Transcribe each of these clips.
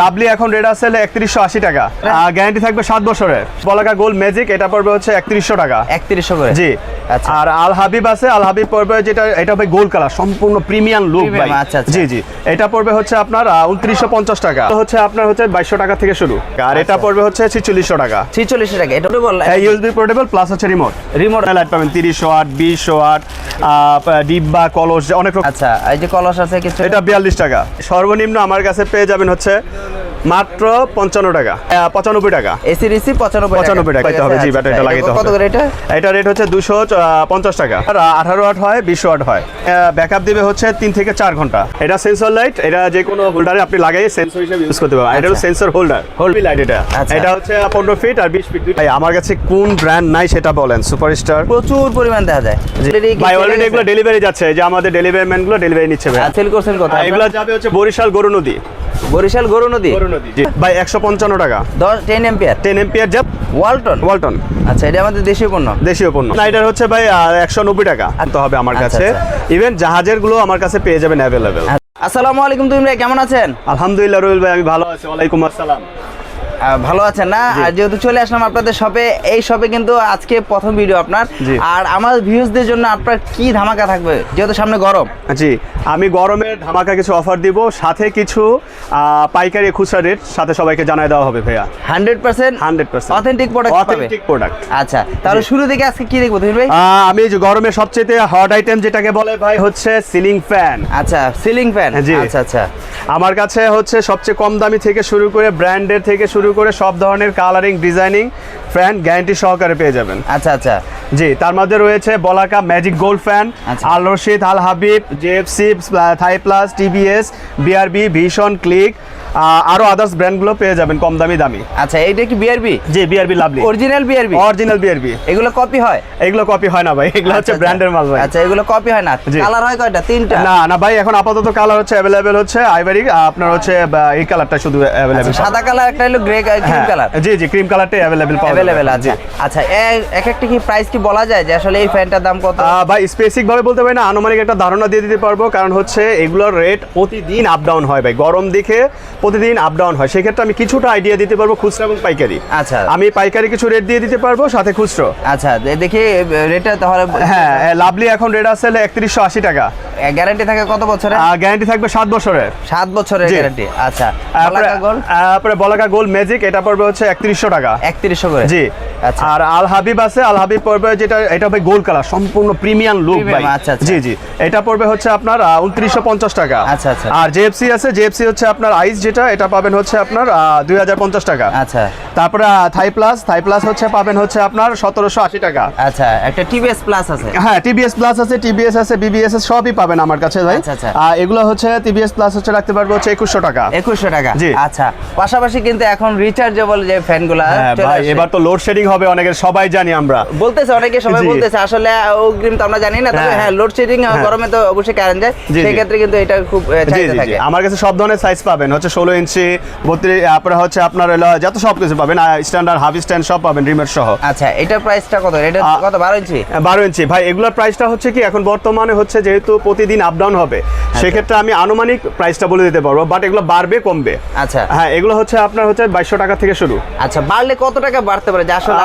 Lovely এখন rate আছে একত্রিশশো আশি টাকা। গ্যারান্টি থাকবে সাত বছরের। বলাকা গোল্ড ম্যাজিক এটা পড়বে হচ্ছে একত্রিশশো টাকা। একত্রিশশো করে। জি। আচ্ছা। আর আল হাবিব আছে আল হাবিব পড়বে যেটা এটা হবে গোল্ড কালার সম্পূর্ণ প্রিমিয়াম লুক ভাই। আচ্ছা, আচ্ছা। জি জি। এটা পড়বে হচ্ছে আপনার উনত্রিশশো পঞ্চাশ টাকা। হচ্ছে আপনার হচ্ছে বাইশশো টাকা থেকে শুরু। আর এটা আচ্ছা। পড়বে হচ্ছে ছিচল্লিশশো টাকা। ছিচল্লিশশো টাকা এটা ইউএসবি পোর্টেবল প্লাস হচ্ছে রিমোট রিমোট লাইট পাবেন তিরিশশো আট বিশশো আট ডিব্বা কলস অনেক আচ্ছা এই যে কলস আছে কিছু? এটা বিয়াল্লিশ টাকা। সর্বনিম্ন আমার কাছে পেয়ে যাবেন হচ্ছে মাত্র পঞ্চান্ন টাকা। পঁচানব্বই টাকা। এসি রিসি পঁচানব্বই পঁচানব্বই টাকা পাইতে হবে। জি ব্যাটারিটা লাগাইতে আচ্ছা, কত হবে। করে এটা এটা রেট হচ্ছে দুশো পঞ্চাশ টাকা। আর আঠারো ওয়াট হয় বিশশো ওয়াট হয়। ব্যাকআপ দিবে হচ্ছে তিন থেকে চার ঘণ্টা। এটা সেন্সর লাইট এটা যে কোনো হোল্ডারে আপনি লাগাই সেন্সর হিসেবে ইউজ করতে পারবেন। এটা হলো আচ্ছা। সেন্সর হোল্ডার হোল্ড লাইট এটা। আচ্ছা। এটা হচ্ছে পনেরো ফিট আর বিশ ফিট ভাই আমার কাছে কোন ব্র্যান্ড নাই সেটা বলেন সুপারস্টার প্রচুর পরিমাণ দেখা যায়। ভাই অলরেডি এগুলো ডেলিভারি যাচ্ছে যে আমাদের ডেলিভারি ম্যানগুলো ডেলিভারি নিচ্ছে ভাই। সেল করছেন কত এগুলো যাবে হচ্ছে বরিশাল গরু নদী। বরিশাল গরু নদী? গরু নদী ভাই একশো পঞ্চান্ন টাকা। দশ টেন এম্পিয়ার টেন এম্পিয়ার জ্যাপ। ওয়ালটন? ওয়ালটন। আচ্ছা এটা আমাদের দেশীয় পণ্য? দেশীয় পণ্য। না এটা হচ্ছে ভাই একশো নব্বই টাকা। আনতে হবে আমার আচ্ছা, কাছে। আচ্ছা। ইভেন জাহাজেরগুলো আমার কাছে পেয়ে যাবেন অ্যাভেলেবেল আসসালামু আলাইকুম তুমি কেমন আছেন? আলহামদুলিল্লাহ রবিল ভাই আমি ভালো আছি। ওয়ালাইকুম আসসালাম। ভালো আছেন না? আর যেহেতু চলে আসলাম আপনাদের শপে এই শপে কিন্তু আজকে প্রথম ভিডিও আপনার। আর আমার ভিউজদের জন্য আপনার কি ধামাকা থাকবে? যেহেতু সামনে গরম। জি আমি গরমের ধামাকা কিছু অফার দিব সাথে কিছু পাইকারি খুচরা রেট সাথে সবাইকে জানাই দেওয়া হবে ভাইয়া। Hundred percent hundred percent authentic product authentic product আচ্ছা তাহলে শুরু থেকে আজকে কি দেখব তুমি ভাই? আমি যে গরমের সবচেয়ে হট আইটেম যেটাকে বলে ভাই হচ্ছে সিলিং ফ্যান আচ্ছা সিলিং ফ্যান জি। আচ্ছা আচ্ছা। আমার কাছে হচ্ছে সবচেয়ে কম দামি থেকে শুরু করে ব্র্যান্ডের থেকে শুরু করে সব ধরনের কালারিং ডিজাইনিং ফ্যান গ্যারান্টি সহকারে পেয়ে যাবেন আচ্ছা আচ্ছা জি তার মধ্যে রয়েছে Balaka magic gold fan. Al Rashid Al Habib JFC Thai plus TBS BRB ভীষণ ক্লিক আরও আদার্স ব্র্যান্ডগুলো পেয়ে যাবেন কম দামি দামি। আচ্ছা এইটা কি বিআরবি জি BRB lovely original BRB original BRB এগুলো কপি হয়? এগুলো কপি হয় না ভাই এগুলো হচ্ছে আচ্ছা, ব্র্যান্ডের মাল ভাই। আচ্ছা এগুলো কপি হয় না। কালার হয় কয়টা? তিনটা? না না ভাই এখন আপাতত কালার হচ্ছে অ্যাভেলেবেল হচ্ছে আইভারি আপনার হচ্ছে এই কালারটা শুধু অ্যাভেলেবেল আচ্ছা, সাদা কালার একটা হলো গ্রে ক্রিম কালার জি জি ক্রিম কালারটাই অ্যাভেলেবেল পাওয়া যাবে। আছে। আচ্ছা এক একটা কি প্রাইস কি বলা যায় যে আসলে এই ফ্যানটার দাম কত? ভাই স্পেসিফিক ভাবে বলতে পারি না আনুমানিক একটা ধারণা দিয়ে দিতে পারব কারণ হচ্ছে এগুলোর রেট প্রতিদিন আপ ডাউন হয় ভাই। গরম দিকে প্রতিদিন আপ ডাউন হয়। সেক্ষেত্রে আমি কিছুটা আইডিয়া দিতে পারব খুচরা এবং পাইকারি। আচ্ছা। আমি পাইকারি কিছু রেট দিয়ে দিতে পারব সাথে খুচরো। আচ্ছা দেখি রেটটা তাহলে হ্যাঁ লাভলি এখন রেট আছে একত্রিশশো আশি টাকা। গ্যারান্টি থাকে কত বছরের? গ্যারান্টি থাকবে সাত বছরের। সাত বছরের গ্যারান্টি আচ্ছা। তারপরে বলাকা গোল্ড তারপরে বলাকা গোল্ড ম্যাজিক এটা পড়বে হচ্ছে একত্রিশশো টাকা। একত্রিশশো করে। জি। আর আল হাবিব আছে আল হাবিব পড়বে যেটা এটা হবে গোল্ড কালার সম্পূর্ণ প্রিমিয়াম লুক ভাই। আচ্ছা, আচ্ছা। জি জি। এটা পড়বে হচ্ছে আপনার উনত্রিশশো পঞ্চাশ টাকা। আচ্ছা, আচ্ছা। আর জেএফসি আছে জেএফসি হচ্ছে আপনার আইস যেটা এটা পাবেন হচ্ছে আপনার দুই হাজার পঞ্চাশ টাকা। আচ্ছা। তারপরে থাই প্লাস থাই প্লাস হচ্ছে পাবেন হচ্ছে আপনার সতেরোশো আশি টাকা। আচ্ছা একটা টিভিএস প্লাস আছে। হ্যাঁ টিবিএস প্লাস আছে টিবিএস আছে বিবিএস আছে সবই পাবেন আমার কাছে ভাই। আচ্ছা, আচ্ছা। আর এগুলো হচ্ছে টিবিএস প্লাস হচ্ছে রাখতে পারব হচ্ছে একুশশো টাকা। একুশশো টাকা। জি। আচ্ছা। পাশাপাশি কিন্তু এখন রিচার্জেবল যে ফ্যানগুলো হ্যাঁ ভাই এবার তো লোড শেডিং হবে অনেকের সবাই জানি আমরা। বলতেছে অনেকে সবাই বলতেছে আসলে অগ্রিম তো আমরা জানি না তবে হ্যাঁ। হ্যাঁ লোডশেডিং গরমে তো অবশ্যই কারেন্ট যায়। সেই ক্ষেত্রে কিন্তু এটা খুব চাহিদা থাকে। আমার কাছে সব ধরনের সাইজ পাবেন হচ্ছে ষোলো ইঞ্চি বত্রিশ তারপরে হচ্ছে আপনার যত সব কিছু পাবেন স্ট্যান্ডার্ড হাফ স্ট্যান্ড সব পাবেন রিমের সহ। আচ্ছা এটার প্রাইসটা কত? এটা কত বারো ইঞ্চি? বারো ইঞ্চি। ভাই এগুলোর প্রাইসটা হচ্ছে কি এখন বর্তমানে হচ্ছে যেহেতু প্রতিদিন আপ ডাউন হবে সেক্ষেত্রে আমি আনুমানিক প্রাইসটা বলে দিতে পারব বাট এগুলো বাড়বে কমবে। আচ্ছা। হ্যাঁ এগুলো হচ্ছে আপনার হচ্ছে বাইশশো টাকা থেকে শুরু। আচ্ছা বাড়লে কত টাকা বাড়তে পারে? যে আসলে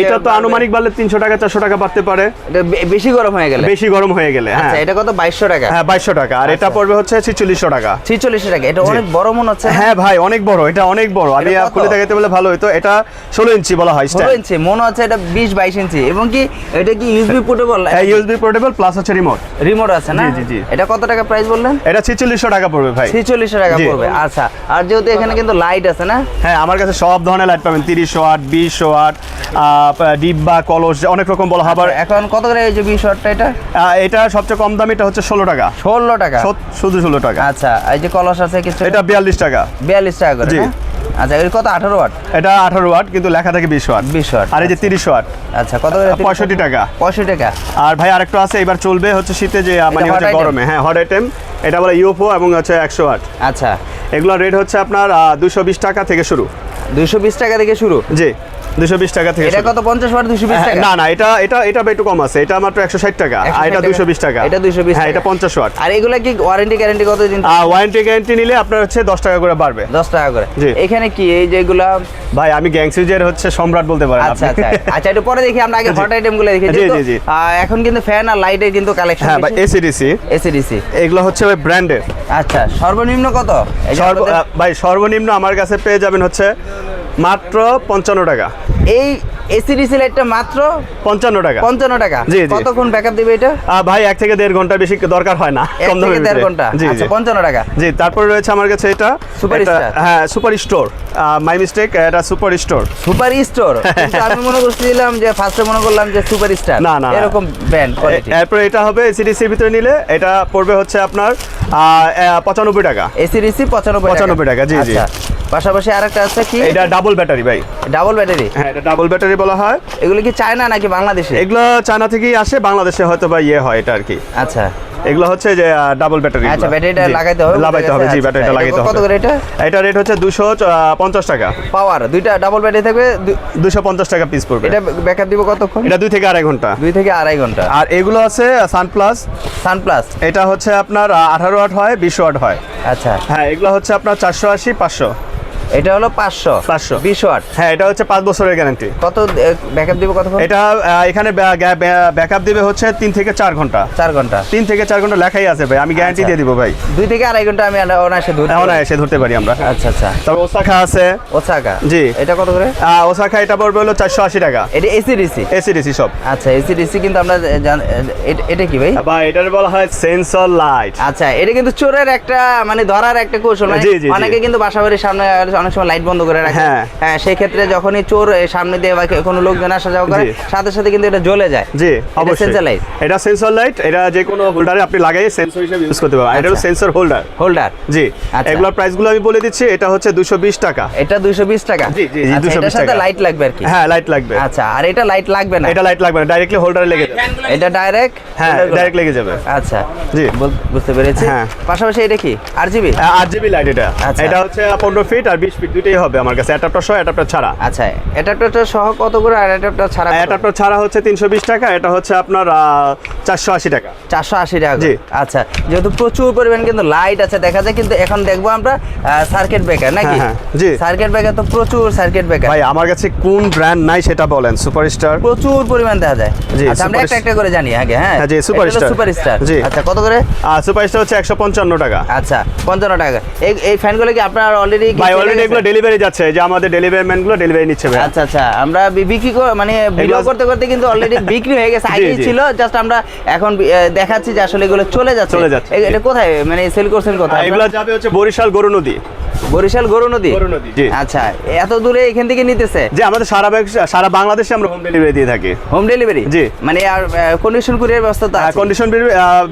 এটা তো আনুমানিক বাড়লে তিনশো টাকা চারশো টাকা বাড়তে পারে। এটা বেশি গরম হয়ে গেলে? বেশি গরম হয়ে গেলে হ্যাঁ। আচ্ছা এটা কত? বাইশশো টাকা? হ্যাঁ বাইশশো টাকা। আর এটা আচ্ছা। পড়বে হচ্ছে ছিচল্লিশশো টাকা। ছিচল্লিশশো টাকা। এটা অনেক বড় মনে হচ্ছে হ্যাঁ ভাই অনেক বড় এটা অনেক বড়। আমি খুলে দেখাতে বলে ভালো হতো এটা ষোলো ইঞ্চি বলা হয় ষোলো ইঞ্চি মনে হচ্ছে এটা বিশ বাইশ ইঞ্চি। এবং কি এটা কি ইউএসবি পোর্টেবল হ্যাঁ ইউএসবি পোর্টেবল প্লাস হচ্ছে রিমোট রিমোট আছে না? জি, জি। এটা কত টাকা প্রাইস বললেন? এটা ছিচল্লিশশো টাকা পড়বে ভাই। ছিচল্লিশশো টাকা পড়বে আচ্ছা। আর যেহেতু এখানে কিন্তু লাইট আছে না? হ্যাঁ আমার কাছে সব ধরনের লাইট পাবেন। তিরিশশো আট বিশশো ডিব্বা কলস অনেক রকম বলা হবে আবার এখন কত করে এই যে বি শর্টটা এটা এটা সবচেয়ে কম দামি এটা হচ্ছে ষোলো টাকা। ষোলো টাকা? শুধু ষোলো টাকা। আচ্ছা এই যে কলস আছে কিছু? এটা বিয়াল্লিশ টাকা। বিয়াল্লিশ টাকা করে? আচ্ছা এর কত? আঠারো ওয়াট? এটা আঠারো ওয়াট কিন্তু লেখা থাকে বিশ ওয়াট। বিশ ওয়াট আর এই যে তিরিশ ওয়াট। আচ্ছা কত করে পঁয়ষট্টি টাকা। পঁয়ষট্টি টাকা। আর ভাই আরেকটা আছে এবার চলবে হচ্ছে শীতে যে মানে হচ্ছে গরমে। হ্যাঁ হট আইটেম এটা বলে ইউএফও এবং হচ্ছে একশো ওয়াট। আচ্ছা। এগুলোর রেট হচ্ছে আপনার দুশো বিশ টাকা থেকে শুরু। দুইশো বিশ টাকা থেকে শুরু? জি দুশো বিশ টাকা থেকে এটা। কত পঞ্চাশ ওয়াট দুশো বিশ হ্যাঁ, টাকা? না না এটা এটা এটা একটু কম আছে। এটা মাত্র একশো ষাট টাকা। আর এটা টাকা। দুশো বিশ টাকা। এটা 220 হ্যাঁ এটা পঞ্চাশ ওয়াট। আর এগুলা কি ওয়ারেন্টি গ্যারেন্টি কত দিন ওয়ারেন্টি গ্যারেন্টি নিলে আপনার হচ্ছে দশ টাকা করে বাড়বে। দশ টাকা করে। এখানে কি এই যেগুলা ভাই আমি গ্যাংসিজের হচ্ছে সম্রাট বলতে পারেন আচ্ছা আচ্ছা আচ্ছা। একটু পরে দেখি আমরা আগে। হট আইটেমগুলো দেখি। জি, জি, জি। এখন কিন্তু ফ্যান আর লাইটের কিন্তু কালেকশন হ্যাঁ ভাই এসিডিসি এসিডিসি এগুলো হচ্ছে ভাই ব্র্যান্ডের আচ্ছা সর্বনিম্ন কত? ভাই সর্বনিম্ন আমার কাছে পেয়ে যাবেন হচ্ছে মাত্র পঞ্চান্ন টাকা। এই এসিডিসি লাইটটা মাত্র পঞ্চান্ন টাকা। পঞ্চান্ন টাকা। জি, জি। কতক্ষণ ব্যাকআপ দিবে এটা? ভাই এক থেকে দেড় ঘণ্টা বেশি দরকার হয় না। কম দেড়। ঘণ্টা? আচ্ছা জি। পঞ্চান্ন টাকা। জি তারপরে রয়েছে আমার কাছে এটা। হ্যাঁ সুপার স্টোর মাই মিস্টেক এটা সুপার স্টোর সুপার স্টোর আমি মনে করছিলাম যে ফার্স্টে মনে করলাম যে সুপার স্টার না, না। এরকম ব্র্যান্ড কোয়ালিটি এরপরে এটা হবে এসিডিসির ভিতরে নিলে এটা পড়বে হচ্ছে আপনার পঁচানব্বই টাকা। এসিডিসি পঁচানব্বই 95 টাকা, জি, জি। আচ্ছা পাশাপাশি আরেকটা আছে কি? এটা ডাবল ব্যাটারি ভাই। ডাবল ব্যাটারি হ্যাঁ এটা ডাবল ব্যাটারি বলা হয়। এগুলো কি চায়না নাকি বাংলাদেশে? এগুলো চায়না থেকেই আসে বাংলাদেশে হয়তো বা ইয়ে হয় এটা আর কি। আচ্ছা। এগুলো হচ্ছে যে ডাবল ব্যাটারি আচ্ছা ব্যাটারিটা লাগাইতে হবে লাগাইতে হবে জি আচ্ছা, ব্যাটারিটা এটা লাগাইতে কত হবে। করে এটা? এটা রেট হচ্ছে দুশো পঞ্চাশ টাকা। পাওয়ার দুইটা ডাবল ব্যাটারি থাকবে দু- দুশো পঞ্চাশ টাকা পিস পড়বে। এটা ব্যাকআপ দিব কতক্ষণ? এটা দুই থেকে আড়াই ঘণ্টা। দুই থেকে আড়াই ঘণ্টা। আর এগুলো আছে সানপ্লাস সানপ্লাস এটা হচ্ছে আপনার আঠারো ওয়াট হয় বিশ ওয়াট হয়। আচ্ছা। হ্যাঁ এগুলো হচ্ছে আপনার চারশো আশি পাঁচশো। এটা হলো পাঁচশো। 500 বিশ ওয়াট। হ্যাঁ এটা হচ্ছে পাঁচ বছরের গ্যারান্টি কত ব্যাকআপ দিব কতক্ষণ? এটা এখানে ব্যাকআপ দিবে হচ্ছে তিন থেকে চার ঘণ্টা। চার ঘণ্টা। তিন থেকে চার ঘণ্টা লেখাই আছে ভাই আমি গ্যারান্টি আচ্ছা। দিয়ে দিব ভাই। দুই থেকে আড়াই ঘণ্টা আমি অনায়াসে ধরতে। এসে ধরতে পারি আমরা। আচ্ছা আচ্ছা। তবে ওসাখা আছে। ওসাকা জি। এটা কত করে? ওসাখা এটা পড়বে হলো চারশো আশি টাকা। এটা এসিডিসি এসিডিসি সব। আচ্ছা এসিডিসি কিন্তু আমরা এটা কি ভাই? বা এটার বলা হয় সেন্সর লাইট আচ্ছা এটা কিন্তু চোরের একটা মানে ধরার একটা কৌশল। মানে। অনেকে কিন্তু বাসা বাড়ির সামনে অনেক সময় লাইট বন্ধ করে রাখে। হ্যাঁ। হ্যাঁ সেই ক্ষেত্রে যখনই চোর সামনে দিয়ে বা কোনো লোকজন আসা যাওয়া করে সাথে সাথে কিন্তু এটা জ্বলে যায়। জি অবশ্যই। sensor light? এটা সেন্সর লাইট এটা যে কোনো হোল্ডারে আপনি লাগাই সেন্সর হিসেবে ইউজ করতে পারবেন। এটা হলো আচ্ছা। সেন্সর হোল্ডার হোল্ডার জি আচ্ছা। এগুলোর প্রাইসগুলো আমি বলে দিচ্ছি এটা হচ্ছে দুশো বিশ টাকা। এটা দুইশো বিশ টাকা? জি, জি, জি, আচ্ছা, 220 এটার সাথে টাকা। লাইট লাগবে আর কি? হ্যাঁ লাইট লাগবে। আচ্ছা আর এটা লাইট লাগবে না? এটা লাইট লাগবে না ডাইরেক্টলি হোল্ডারে লেগে যাবে। এটা ডাইরেক্ট হ্যাঁ ডাইরেক্ট লেগে যাবে। আচ্ছা জি। বুঝতে পেরেছি। হ্যাঁ। পাশাপাশি এটা কি? আর জিবি আট জিবি লাইট এটা। আচ্ছা। এটা হচ্ছে পনেরো ফিট আর বিশ ফিট দুইটাই হবে আমার কাছে অ্যাডাপ্টার সহ অ্যাডাপ্টার ছাড়া। আচ্ছা অ্যাডাপ্টারটা সহ কত করে আর অ্যাডাপ্টার ছাড়া অ্যাডাপ্টার ছাড়া হচ্ছে তিনশো বিশ টাকা এটা হচ্ছে আপনার চারশো আশি টাকা। চারশো আশি টাকা জি। আচ্ছা যেহেতু প্রচুর পরিমাণ কিন্তু লাইট আছে দেখা যায় কিন্তু এখন দেখব আমরা সার্কিট ব্রেকার নাকি? হ্যাঁ, হ্যাঁ, জি। সার্কিট ব্রেকার তো প্রচুর সার্কিট ব্রেকার ভাই আমার কাছে কোন ব্র্যান্ড নাই সেটা বলেন সুপারস্টার প্রচুর পরিমাণ দেখা যায়। জি, আচ্ছা আমরা একটা একটা করে জানি আগে হ্যাঁ। হ্যাঁ, জি, Super Star। সুপার স্টার জি। আচ্ছা কত করে? সুপারস্টার হচ্ছে একশো পঞ্চান্ন টাকা। আচ্ছা পঞ্চান্ন টাকা। এই এই ফ্যানগুলো কি আপনার অলরেডি ভাই অলরেডি এগুলো ডেলিভারি যাচ্ছে যে আমাদের ডেলিভারি ম্যানগুলো ডেলিভারি নিচ্ছে ভাই আচ্ছা আচ্ছা আমরা বিক্রি করে মানে ভিডিও করতে করতে কিন্তু অলরেডি বিক্রি হয়ে গেছে। আগেই ছিল জাস্ট আমরা এখন দেখাচ্ছি যে আসলে এগুলো চলে যাচ্ছে। চলে যাচ্ছে, এটা কোথায়? মানে সেল করছেন কোথায়? এগুলো যাবে হচ্ছে বরিশাল গরু নদী। বরিশাল গরু নদী? গরু নদী, জি। আচ্ছা এত দূরে এখান থেকে নিতেছে? যে আমাদের সারা সারা বাংলাদেশে আমরা হোম ডেলিভারি দিয়ে থাকি। হোম ডেলিভারি জি। মানে আর কন্ডিশন কুরিয়ার ব্যবস্থা তো আছে। কন্ডিশন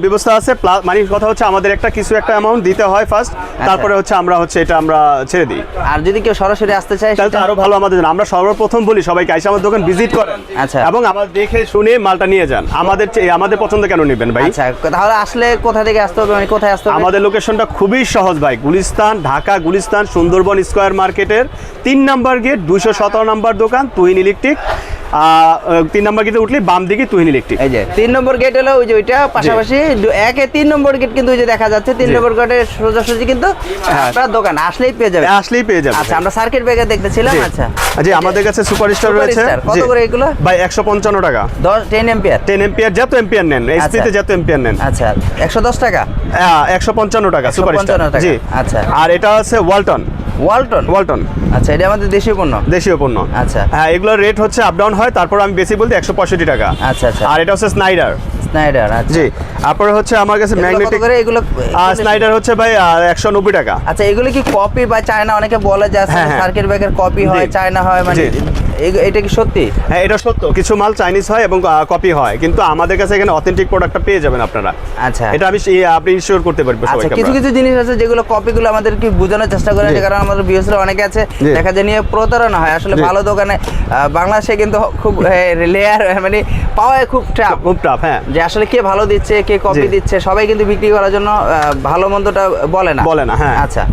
ব্যবস্থা আছে মানে কথা হচ্ছে আমাদের একটা কিছু একটা অ্যামাউন্ট দিতে হয় ফার্স্ট আচ্ছা। তারপরে হচ্ছে আমরা হচ্ছে এটা আমরা ছেড়ে দিই। আর যদি কেউ সরাসরি আসতে চায় তাহলে তো আরও ভালো আমাদের জন্য। আমরা সর্বপ্রথম বলি সবাইকে আইসা আমার দোকান ভিজিট করেন। আচ্ছা। এবং আমার দেখে শুনে মালটা নিয়ে যান। আমাদের আমাদের পছন্দ কেন নেবেন ভাই? আচ্ছা তাহলে আসলে কোথা থেকে আসতে হবে? মানে কোথায় আসতে হবে? আমাদের লোকেশনটা খুবই সহজ ভাই। গুলিস্তান ঢাকা গুলিস্তান সুন্দরবন স্কোয়ার মার্কেটের তিন নাম্বার গেট দুইশো সতেরো নাম্বার দোকান তুহিন ইলেকট্রিক। তিন নাম্বার গেটে উঠলে বাম দিকে তুহিন ইলেকট্রিক। এই যে তিন নম্বর গেট হলো ওই যে ওইটা পাশাপাশি একে তিন নম্বর গেট কিন্তু ওই যে দেখা যাচ্ছে তিন নম্বর গেটের সোজাসুজি কিন্তু হ্যাঁ। আপনার দোকান আসলেই পেয়ে যাবে আসলেই পেয়ে যাবে আচ্ছা আমরা সার্কিট ব্রেকার দেখতেছিলাম আচ্ছা। জি আমাদের কাছে সুপারস্টার রয়েছে। কত করে এগুলো? ভাই একশো পঞ্চান্ন টাকা। দশ টেন এম্পিয়ার টেন এম্পিয়ার যত এম্পিয়ার নেন এইচপিতে যত নেন। আচ্ছা একশো দশ টাকা? একশো পঞ্চান্ন টাকা সুপারস্টার 155 জি। আচ্ছা। আর এটা আছে ওয়ালটন ওয়ালটন ওয়ালটন আচ্ছা এটা আমাদের দেশীয় পণ্য? দেশীয় পণ্য। আচ্ছা। হ্যাঁ এগুলোর রেট হচ্ছে আপ ডাউন হয় তারপর আমি বেশি বলতে একশো পঁয়ষট্টি টাকা। আচ্ছা আচ্ছা। আর এটা হচ্ছে স্নাইডার স্নাইডার আচ্ছা। জি। তারপরে হচ্ছে আমার কাছে ম্যাগনেটিক এগুলো স্নাইডার হচ্ছে ভাই একশো নব্বই টাকা। আচ্ছা এগুলো কি কপি বা চায়না অনেকে বলে যে। সার্কিট ব্রেকার কপি হয় চায়না হয় মানে এটা কি সত্যি? হ্যাঁ এটা সত্য। কিছু মাল চাইনিজ হয় এবং কপি হয়। কিন্তু আমাদের কাছে এখানে অথেন্টিক প্রোডাক্টটা পেয়ে যাবেন আপনারা। আচ্ছা। এটা আমি আপনি ইনশিওর করতে পারবেন আচ্ছা কিছু কিছু জিনিস আছে যেগুলো কপিগুলো আমাদের কি বোঝানোর চেষ্টা করে কারণ আমাদের বিএসরা অনেকে আছে দেখা যায় নিয়ে প্রতারণা হয়। আসলে ভালো দোকানে বাংলাদেশে কিন্তু খুব লেয়ার মানে পাওয়া খুব ট্রাপ খুব টাফ হ্যাঁ। যে আসলে কে ভালো দিচ্ছে কে কপি দিচ্ছে সবাই কিন্তু বিক্রি করার জন্য ভালো মন্দটা বলে না। বলে না, হ্যাঁ। আচ্ছা।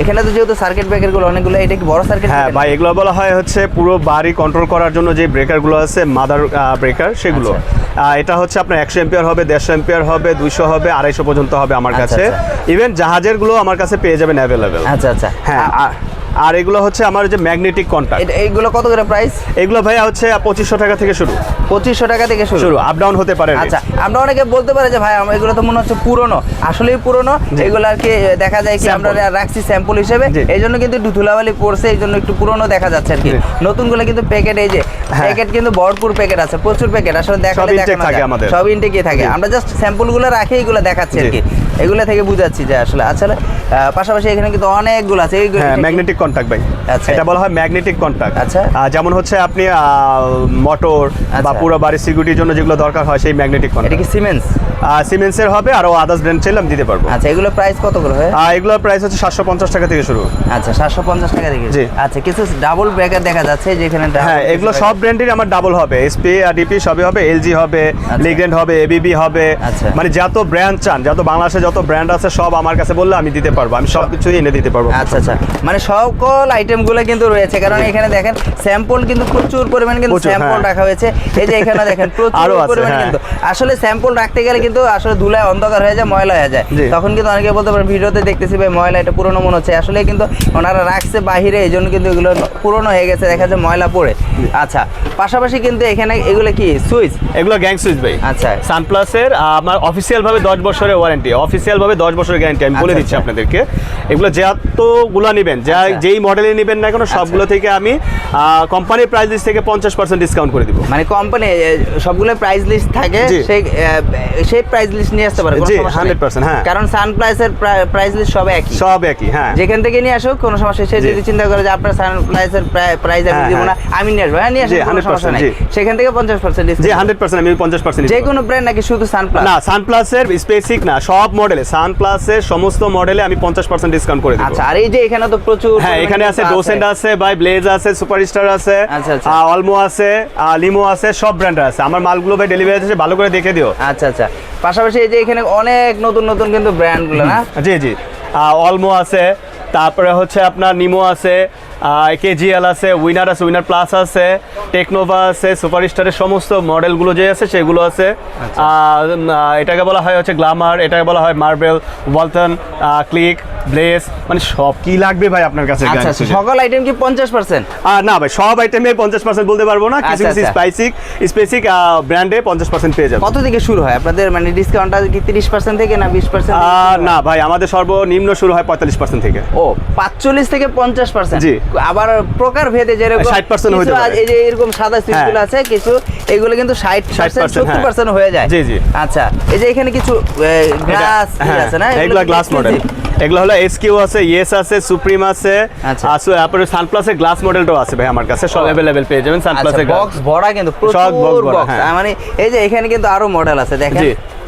এখানে তো যেহেতু সার্কিট ব্রেকারগুলো অনেকগুলো এটা কি বড় সার্কিট হ্যাঁ ভাই এগুলো বলা হয় হচ্ছে পুরো বাড়ি কন্ট্রোল করার জন্য যে ব্রেকারগুলো আছে মাদার ব্রেকার সেগুলো। আচ্ছা। এটা হচ্ছে আপনার একশো এম্পিয়ার হবে দেড়শো এম্পিয়ার হবে দুইশো হবে আড়াইশো পর্যন্ত হবে আমার আচ্ছা, কাছে। ইভেন জাহাজেরগুলো আমার কাছে পেয়ে যাবেন অ্যাভেলেবেল আচ্ছা আচ্ছা। হ্যাঁ। আর- এগুলো হচ্ছে আমার যে ম্যাগনেটিক কন্ট্যাক্ট এইগুলো কত করে প্রাইস এগুলো ভাইয়া হচ্ছে পঁচিশশো টাকা থেকে শুরু। পঁচিশশো টাকা থেকে শুরু। শুরু আপ ডাউন হতে পারে আচ্ছা আমরা অনেকে বলতে পারে যে ভাই আমার এগুলো তো মনে হচ্ছে পুরনো। আসলেই পুরনো। এগুলো আর কি দেখা যায় কি। আমরা রাখছি স্যাম্পল হিসেবে। এই জন্য কিন্তু একটু ধুলাবালি পড়ছে এই জন্য একটু পুরনো দেখা যাচ্ছে আর কি। নতুনগুলো কিন্তু প্যাকেট এই যে। প্যাকেট কিন্তু ভরপুর প্যাকেট আছে প্রচুর প্যাকেট আসলে দেখালে দেখানো থাকে আমাদের। সব ইনটেকই থাকে। আমরা জাস্ট স্যাম্পলগুলো রাখি এগুলো দেখাচ্ছি আর কি। এগুলো থেকে বুঝাচ্ছি যে আসলে আসলে পাশাপাশি এখানে কিন্তু অনেকগুলো আছে। ম্যাগনেটিক কন্ট্যাক্ট ভাই। আচ্ছা। এটা বলা হয় ম্যাগনেটিক কন্ট্যাক্ট আচ্ছা। যেমন হচ্ছে আপনি মোটর বা আচ্ছা। পুরো বাড়ির সিকিউরিটির জন্য যেগুলো দরকার হয় সেই ম্যাগনেটিক এটা কন্ট্যাক্ট কি সিমেন্স সিমেন্সের হবে আর আদার্স ব্র্যান্ড চাইলে আমি দিতে পারব। আচ্ছা এগুলো প্রাইস কত করে হয়? এগুলোর প্রাইস হচ্ছে সাতশো পঞ্চাশ টাকা থেকে শুরু। আচ্ছা সাতশো পঞ্চাশ টাকা থেকে। জি। আচ্ছা কিছু ডাবল ব্রেকার দেখা যাচ্ছে যেখানে হ্যাঁ এগুলো সব ব্র্যান্ডেরই আমার ডাবল হবে। এসপি আর ডিপি সবই হবে এলজি হবে লিগ্রেন্ড হবে এবিবি হবে। আচ্ছা। মানে যত ব্র্যান্ড চান যত বাংলাদেশে যত ব্র্যান্ড আছে সব আমার কাছে বললে আমি দিতে পারব। আমি সব কিছুই এনে দিতে পারব। আচ্ছা আচ্ছা। মানে সকল আইটেমগুলো কিন্তু রয়েছে। কারণ এখানে দেখেন স্যাম্পল কিন্তু প্রচুর পরিমাণ কিন্তু স্যাম্পল। রাখা হয়েছে। এই যে এখানে দেখেন প্রচুর পরিমাণ হ্যাঁ। কিন্তু। আসলে স্যাম্পল রাখতে গেলে কিন্তু আসলে ধুলায় অন্ধকার হয়ে যায় ময়লা হয়ে যায়। তখন কিন্তু অনেকে বলতে পারেন ভিডিওতে দেখতেছি ভাই ময়লা এটা পুরনো মনে হচ্ছে। আসলে কিন্তু ওনারা রাখছে বাহিরে এই জন্য কিন্তু এগুলো পুরনো হয়ে গেছে দেখা যায় ময়লা পড়ে। আচ্ছা পাশাপাশি কিন্তু এখানে এগুলো কি? সুইচ এগুলো গ্যাং সুইচ ভাই। আচ্ছা। সানপ্লাসের আমার অফিসিয়াল ভাবে দশ বছরের ওয়ারেন্টি অফিসিয়াল ভাবে দশ বছরের গ্যারান্টি আমি বলে আচ্ছা, দিচ্ছি আচ্ছা। আপনাদেরকে। এগুলো যতগুলো নেবেন যা আচ্ছা। যেই মডেলে নেবেন না কেন সবগুলো থেকে আমি কোম্পানির প্রাইস লিস্ট থেকে পঞ্চাশ পার্সেন্ট ডিসকাউন্ট করে দিব। মানে কোম্পানি সবগুলো প্রাইস লিস্ট থাকে সেই সেই প্রাইস লিস্ট নিয়ে আসতে পারে কোনো জি, সমস্যা নেই। 100% হ্যাঁ। কারণ সানপ্লাইসের প্রাইস লিস্ট সব একই। সব একই হ্যাঁ। যেখান থেকে নিয়ে আসুক কোনো সমস্যা সে যদি চিন্তা করে যে আপনার সানপ্লাইসের প্রাইস আমি হ্যাঁ, দিব না হ্যাঁ। আমি নিয়ে আসব। হ্যাঁ নিয়ে আসব কোনো 100% সমস্যা নেই। সেখান থেকে পঞ্চাশ পার্সেন্ট জি হান্ড্রেড পার্সেন্ট আমি পঞ্চাশ পার্সেন্ট যে কোনো ব্র্যান্ড নাকি শুধু সানপ্লাস না সান সানপ্লাসের স্পেসিক না সব মডেলে সানপ্লাসের সমস্ত মডেলে আমি পঞ্চাশ পার্সেন্ট ডিসকাউন্ট করে দিব। আচ্ছা আর এই যে এখানে তো প্রচুর হ্যাঁ এখানে আছে ডোসেন্ট আছে। বাই ব্লেজ আছে সুপারস্টার আছে আচ্ছা, আচ্ছা। অলমো আছে লিমো আছে সব ব্র্যান্ড আছে। আমার মালগুলো ভাই ডেলিভারি আছে ভালো করে দেখে দিও। আচ্ছা আচ্ছা। পাশাপাশি এই যে এখানে অনেক নতুন নতুন কিন্তু ব্র্যান্ডগুলো না? জি জি। অলমো আছে তারপরে হচ্ছে আপনার নিমো আছে কেজিএল আছে উইনার আছে উইনার প্লাস আছে টেকনোভা আছে সুপারস্টারের সমস্ত মডেলগুলো যে আছে সেগুলো আছে। আচ্ছা। এটাকে বলা হয় হচ্ছে গ্লামার এটাকে বলা হয় মার্বেল ওয়ালটন ক্লিক ব্লেস মানে সব কি লাগবে ভাই আপনার কাছে আচ্ছা আচ্ছা? সকল আইটেম কি পঞ্চাশ পার্সেন্ট আহ, না ভাই সব আইটেমে পঞ্চাশ পার্সেন্ট বলতে পারব না কিছু আচ্ছা, কিছু। স্পাইসিক স্পেসিক ব্র্যান্ডে পঞ্চাশ পার্সেন্ট পেয়ে যাবে কত থেকে শুরু হয় আপনাদের মানে ডিসকাউন্টটা কি তিরিশ পার্সেন্ট থেকে না বিশ পার্সেন্ট আহ, না ভাই আমাদের সর্বনিম্ন শুরু হয় পঁয়তাল্লিশ পার্সেন্ট থেকে ও পাঁচচল্লিশ থেকে পঞ্চাশ পার্সেন্ট জি। আবার প্রকার ভেদে যেরকম 60% হতে কিছু পারে। এই যে এরকম সাদা সিটগুলো আছে কিছু এগুলো কিন্তু ষাট পার্সেন্ট 60% সত্তর হ্যাঁ। পার্সেন্ট হয়ে যায় জি, জি। আচ্ছা এই যে এখানে কিছু গ্লাস হ্যাঁ, আছে না এগুলো গ্লাস মডেল? এগুলো হলো এসকিউ আছে ইয়েস আছে সুপ্রিম আছে আচ্ছা। আর সু- তারপরে সানপ্লাসের গ্লাস মডেলটাও আছে ভাই আমার কাছে সব অ্যাভেলেবেল পেয়ে যাবেন আচ্ছা সানপ্লাসের বক্স ভরা কিন্তু প্রচুর বক্স হ্যাঁ। মানে এই যে এখানে কিন্তু আরও মডেল আছে দেখেন।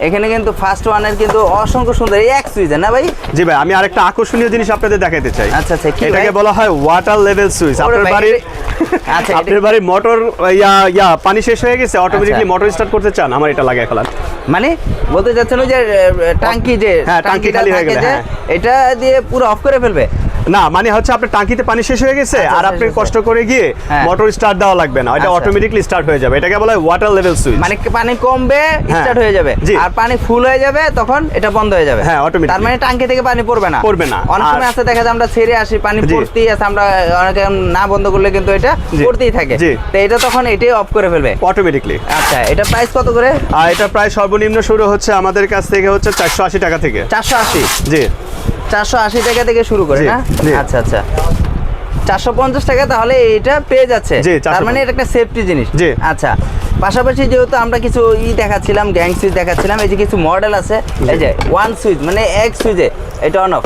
এখানে কিন্তু ফার্স্ট ওয়ানের কিন্তু অসংখ্য সুন্দর এই এক সুইচ না ভাই? জি ভাই আমি আরেকটা আকর্ষণীয় জিনিস আপনাদের দেখাতে চাই। আচ্ছা, আচ্ছা, এটাকে বলা হয় ওয়াটার লেভেল সুইচ আপনার বাড়ির আচ্ছা, আপনার বাড়ির মোটর ইয়া ইয়া পানি শেষ হয়ে গেছে অটোমেটিকলি আচ্ছা। মোটর স্টার্ট করতে চান আমার এটা লাগিয়ে ফেলান। মানে বলতে চাচ্ছেন যে টাঙ্কি যে হ্যাঁ, টাঙ্কি খালি হয়ে গেছে গেলে, হ্যাঁ। এটা দিয়ে পুরো অফ করে ফেলবে না মানে হচ্ছে আপনার টাঙ্কিতে পানি শেষ হয়ে গেছে আচ্ছা, আর আপনি কষ্ট করে গিয়ে হ্যাঁ। মোটর স্টার্ট দেওয়া লাগবে না এটা আচ্ছা। অটোমেটিকলি স্টার্ট হয়ে যাবে এটাকে বলা হয় ওয়াটার লেভেল সুইচ মানে পানি কমবে হ্যাঁ। স্টার্ট হয়ে যাবে আর পানি ফুল হয়ে যাবে তখন এটা বন্ধ হয়ে যাবে হ্যাঁ, automatically। তার মানে টাঙ্কি থেকে পানি পড়বে না পড়বে না। অনেক সময় আছে দেখা যায় আমরা ছেড়ে আসি পানি। পড়তেই আছে আমরা অনেকে না বন্ধ করলে কিন্তু এটা পড়তেই থাকে। তো এটা তখন এটাই অফ করে ফেলবে অটোমেটিকলি আচ্ছা এটা প্রাইস কত করে আর এটা প্রায় সর্বনিম্ন শুরু হচ্ছে আমাদের কাছ থেকে হচ্ছে চারশো আশি টাকা থেকে চারশো আশি জি চারশো আশি টাকা থেকে শুরু করে না? আচ্ছা আচ্ছা। চারশো পঞ্চাশ টাকা তাহলে এটা পেয়ে যাচ্ছে। তার মানে এটা একটা সেফটি জিনিস। আচ্ছা পাশাপাশি যেহেতু আমরা কিছু ই দেখাচ্ছিলাম গ্যাং সুইচ দেখাচ্ছিলাম এই যে কিছু মডেল আছে এই যে ওয়ান সুইচ মানে এক সুইচে এটা অন অফ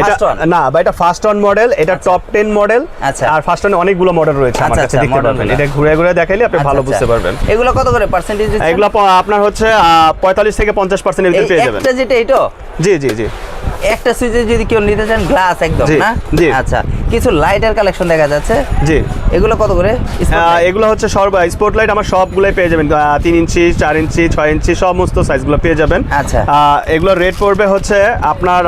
এটা না বা এটা ফার্স্ট অন মডেল এটা টপ টেন মডেল আচ্ছা। আর ফার্স্ট অন অনেকগুলো মডেল রয়েছে আমার আচ্ছা, কাছে আচ্ছা, দেখতে পারবেন এটা ঘুরে ঘুরে দেখাইলে আপনি ভালো আচ্ছা, বুঝতে আচ্ছা। পারবেন। এগুলো কত করে পার্সেন্টেজ এগুলো আপনার হচ্ছে পঁয়তাল্লিশ থেকে পঞ্চাশ পার্সেন্ট এর ভিতরে পেয়ে যাবেন। একটা যেটা এটা জি জি জি। একটা সুইচে যদি কেউ নিতে চান গ্লাস একদম না? জি। আচ্ছা কিছু লাইটের কালেকশন দেখা যাচ্ছে। জি। এগুলো কত করে? এগুলো হচ্ছে সর্ব স্পটলাইট আমার সবগুলোই পেয়ে যাবেন। তিন ইঞ্চি চার ইঞ্চি ছয় ইঞ্চি সমস্ত সাইজগুলো পেয়ে যাবেন। আচ্ছা। আহ, এগুলোর রেট পড়বে হচ্ছে আপনার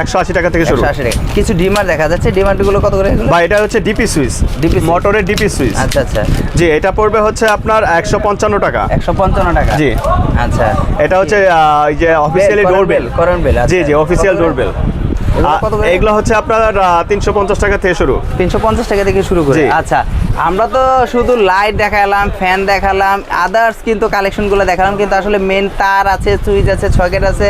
একশো আশি টাকা থেকে শুরু। 180 টাকা। কিছু ডিমার দেখা যাচ্ছে। ডিমারগুলো কত করে এগুলো? বা এটা হচ্ছে ডিপি সুইচ switch। মোটরের ডিপি সুইচ আচ্ছা আচ্ছা। জি এটা পড়বে হচ্ছে আপনার একশো পঞ্চান্ন টাকা। একশো পঞ্চান্ন টাকা। জি। আচ্ছা। এটা হচ্ছে যে officially current bell current bell, জি আচ্ছা। Official doorbell? এগুলো হচ্ছে আপনার তিনশো পঞ্চাশ টাকা থেকে শুরু। তিনশো পঞ্চাশ টাকা থেকে শুরু করে। আচ্ছা আমরা তো শুধু লাইট দেখালাম ফ্যান দেখালাম আদার্স কিন্তু কালেকশনগুলো দেখালাম কিন্তু আসলে মেন তার আছে সুইচ আছে সকেট আছে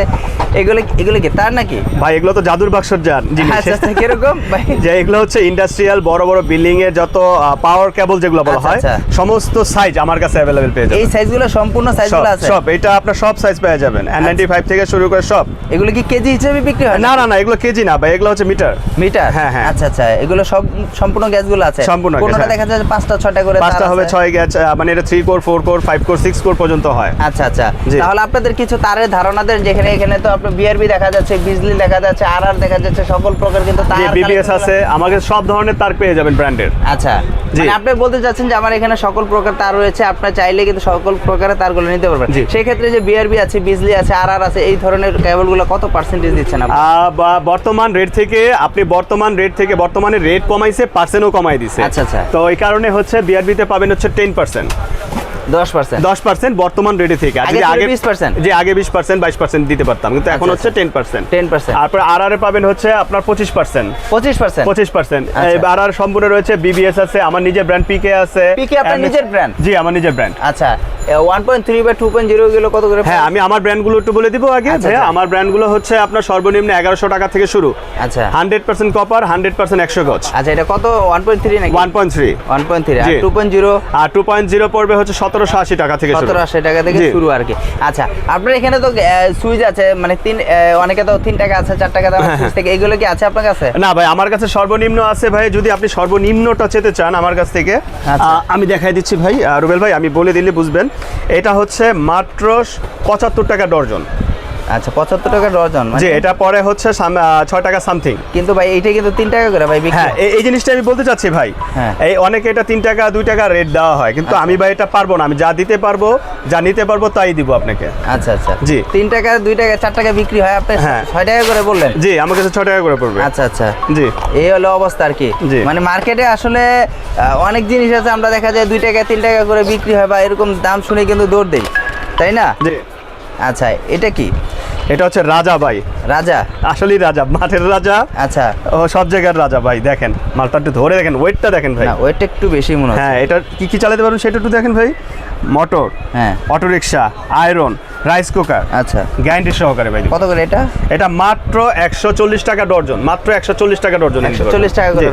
এগুলো এগুলো কি তার নাকি? ভাই এগুলো তো জাদুর বাক্সর যান আচ্ছা আচ্ছা কীরকম? যে এগুলো হচ্ছে ইন্ডাস্ট্রিয়াল বড় বড় বিল্ডিং এর যত পাওয়ার কেবল যেগুলো বলা আচ্ছা, হয়। সমস্ত সাইজ আমার কাছে অ্যাভেলেবেল পেয়ে এই যাবেন সাইজগুলো সম্পূর্ণ সাইজগুলো আছে? সব এটা আপনার সব সাইজ পেয়ে যাবেন। এন নাইনটি ফাইভ থেকে শুরু করে সব। এগুলো কি কেজি হিসেবে বিক্রি হয় না না না এগুলো কেজি না ভাই এগুলো হচ্ছে মিটার মিটার হ্যাঁ, হ্যাঁ। আচ্ছা আচ্ছা এগুলো সব সম্পূর্ণ গ্যাসগুলো আছে। সম্পূর্ণ কোনটা হ্যাঁ। দেখা যাচ্ছে পাঁচটা ছয়টা করে পাঁচটা হবে ছয় গ্যাস মানে এটা three core four core five core six core পর্যন্ত হয়। আচ্ছা আচ্ছা। তাহলে আপনাদের কিছু তারের ধারণা দেন যেখানে এখানে তো আপনার বিআরবি দেখা যাচ্ছে বিজলি দেখা যাচ্ছে আর আর দেখা যাচ্ছে সকল প্রকার কিন্তু তার বিবিএস আছে আমাকে সব ধরনের তার পেয়ে যাবেন ব্র্যান্ডের আচ্ছা। মানে আপনি বলতে চাচ্ছেন যে আমার এখানে সকল প্রকার তার রয়েছে আপনার চাইলে কিন্তু সকল প্রকারের তারগুলো নিতে পারবেন। সেই ক্ষেত্রে যে বিআরবি আছে বিজলি আছে আর আর আছে এই ধরনের কেবলগুলো কত পার্সেন্টেজ দিচ্ছেন বর্তমান রেট থেকে আপনি বর্তমান রেট থেকে বর্তমানে রেট কমাইছে পার্সেন্টও কমাই দিছে। আচ্ছা, আচ্ছা। তো এই কারণে হচ্ছে বিআরবিতে পাবেন হচ্ছে টেন পার্সেন্ট দশ পার্সেন্ট দশ পার্সেন্ট বর্তমান রেটে থেকে। আগে 20% যে আগে বিশ পার্সেন্ট বাইশ পার্সেন্ট দিতে পারতাম। কিন্তু এখন আচ্ছা, হচ্ছে টেন পার্সেন্ট 10% তারপর আর আর পাবেন হচ্ছে আপনার আচ্ছা। সম্পূর্ণ রয়েছে বিবিএস আছে আমার নিজের ব্র্যান্ড পিকে আছে। PK আপনার নিজের brand? জি আমার নিজের ব্র্যান্ড আচ্ছা। ওয়ান পয়েন্ট থ্রি বা গুলো কত করে? হ্যাঁ আমি আমার ব্র্যান্ডগুলো একটু বলে দিব আগে। আচ্ছা, ভাইয়া। আমার ব্র্যান্ডগুলো হচ্ছে আপনার সর্বনিম্ন এগারোশো টাকা থেকে শুরু। আচ্ছা। Hundred percent copper hundred percent একশো গজ। আচ্ছা এটা কত? ওয়ান পয়েন্ট থ্রি নাকি? One point three one point three two point zero আর টু পয়েন্ট জিরো পড়বে হচ্ছে সতেরোশো আশি টাকা থেকে শুরু। সতেরো আশি টাকা থেকে শুরু আর কি। আচ্ছা আপনার এখানে তো সুইচ আছে মানে তিন অনেকে তো তিন টাকা আছে চার টাকা দাম হ্যাঁ, সুইচ থেকে এগুলো কি আছে আপনার কাছে? না ভাই আমার কাছে সর্বনিম্ন আছে ভাই যদি আপনি সর্বনিম্নটা চেতে চান আমার কাছ থেকে আচ্ছা। আমি দেখাই দিচ্ছি ভাই রুবেল ভাই আমি বলে দিলে বুঝবেন। এটা হচ্ছে মাত্র পঁচাত্তর টাকা ডর্জন। আচ্ছা পঁচাত্তর টাকা ডজন মানে যে এটা পরে হচ্ছে ছয় টাকা সামথিং। কিন্তু ভাই এইটা কিন্তু তিন টাকা করে ভাই হ্যাঁ এই- জিনিসটা আমি বলতে চাচ্ছি ভাই হ্যাঁ। এই অনেকে এটা তিন টাকা দুই টাকা রেট দেওয়া হয় কিন্তু আমি ভাই এটা পারব না আমি যা দিতে পারব যা নিতে পারব তাই দিব আপনাকে। আচ্ছা আচ্ছা। জি। তিন টাকা দুই টাকা চার টাকা বিক্রি হয় আপনি হ্যাঁ। ছয় টাকা করে বললেন? জি আমার কাছে ছয় টাকা করে পড়বে। আচ্ছা আচ্ছা। জি। এই হলো অবস্থা আর কি। মানে মার্কেটে আসলে অনেক জিনিস আছে আমরা দেখা যায় দুই টাকা তিন টাকা করে বিক্রি হয় বা এরকম দাম শুনে কিন্তু দৌড় দেই তাই না? আচ্ছা এটা কি? এটা হচ্ছে রাজা ভাই। রাজা? আসলেই রাজা মাঠের রাজা। আচ্ছা। ও সব জায়গার রাজা ভাই দেখেন। মালটা একটু ধরে দেখেন ওয়েটটা দেখেন ভাই। না ওইটা একটু বেশি মনে হচ্ছে। হ্যাঁ এটা কি কি চালাতে পারবেন সেটা একটু দেখেন ভাই। মোটর হ্যাঁ। Auto rickshaw iron rice cooker আচ্ছা। গ্যারান্টি সহকারে ভাই। কত করে এটা? এটা মাত্র একশো চল্লিশ টাকা ডর্জন মাত্র একশো চল্লিশ টাকা ডর্জন। একশো চল্লিশ টাকা করে।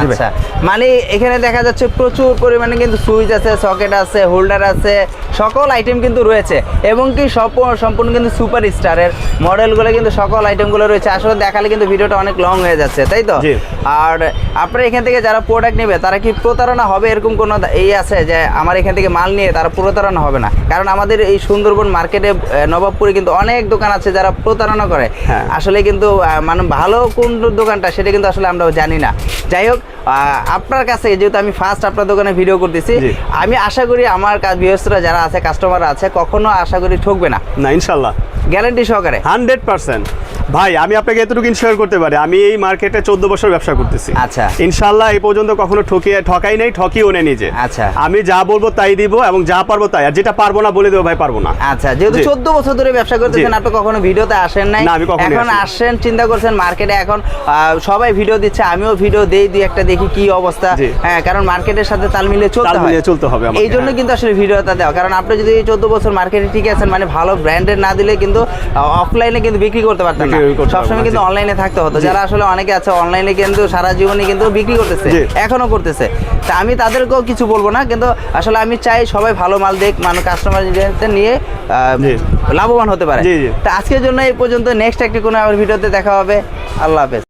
আচ্ছা। মানে এখানে দেখা যাচ্ছে প্রচুর পরিমাণে কিন্তু সুইচ আছে সকেট আছে হোল্ডার আছে সকল আইটেম কিন্তু রয়েছে। এবং কি সম্পূর্ণ কিন্তু সুপার স্টারের মডেলগুলো কিন্তু সকল আইটেমগুলো রয়েছে। আসলে দেখালে কিন্তু ভিডিওটা অনেক লং হয়ে যাচ্ছে তাই তো? আর আপনার এখান থেকে যারা প্রোডাক্ট নেবে তারা কি প্রতারণা হবে? এরকম কোনো এই আছে যে আমার এখান থেকে মাল নিয়ে তারা প্রতারণা হবে না। কারণ আমাদের এই সুন্দরবন মার্কেটে নবাবপুরে কিন্তু অনেক দোকান আছে যারা প্রতারণা করে। হ্যাঁ। আসলে কিন্তু মানে ভালো কোন দোকানটা সেটা কিন্তু আসলে আমরা জানি না। যাই হোক আপনার কাছে যেহেতু আমি ফার্স্ট আপনার দোকানে ভিডিও করতেছি। আমি আশা করি আমার কাজ বৃহস্পতিরা যারা আছে কাস্টমার আছে কখনো আশা করি ঠকবে না না ইনশাল্লাহ গ্যারান্টি সহকারে। Hundred percent. ভাই আমি আপনাকে এতটুকু ইনশিওর করতে পারি। আমি এই মার্কেটে চোদ্দ বছর ব্যবসা করতেছি। আচ্ছা। ইনশাল্লাহ এই পর্যন্ত কখনো ঠকিয়ে ঠকাই নাই ঠকিও নেই নিজে। আচ্ছা। আমি যা বলব তাই দিব এবং যা পারব তাই। আর যেটা পারব না বলে দেবো ভাই পারব না। আচ্ছা যেহেতু চোদ্দ বছর ধরে ব্যবসা করতেছেন আপনি কখনো ভিডিওতে আসেন নাই? আমি কখনোই এখন আসিনি। চিন্তা করছেন মার্কেটে এখন সবাই ভিডিও দিচ্ছে আমিও ভিডিও দেই দুই একটা দেখি কি অবস্থা। হ্যাঁ কারণ মার্কেটের সাথে তাল মিলিয়ে চলতে হয়। চলতে হবে এই জন্য হ্যাঁ। কিন্তু আসলে ভিডিওটা দেওয়া। কারণ আপনি যদি চোদ্দ বছর মার্কেটে ঠিক আছেন মানে ভালো ব্র্যান্ডের না দিলে কিন্তু অফলাইনে কিন্তু বিক্রি করতে পারতেন না। সবসময় কিন্তু অনলাইনে থাকতে হতো। যারা আসলে অনেকে আছে অনলাইনে কিন্তু সারা জীবনে কিন্তু বিক্রি করতেছে এখনও করতেছে। তা আমি তাদেরকেও কিছু বলব না কিন্তু আসলে আমি চাই সবাই ভালো মাল দেখ মানে কাস্টমার নিয়ে আহ, লাভবান হতে পারে। তা আজকের জন্য এই পর্যন্ত। নেক্সট একটি কোনো আমার ভিডিওতে দেখা হবে। আল্লাহ হাফেজ।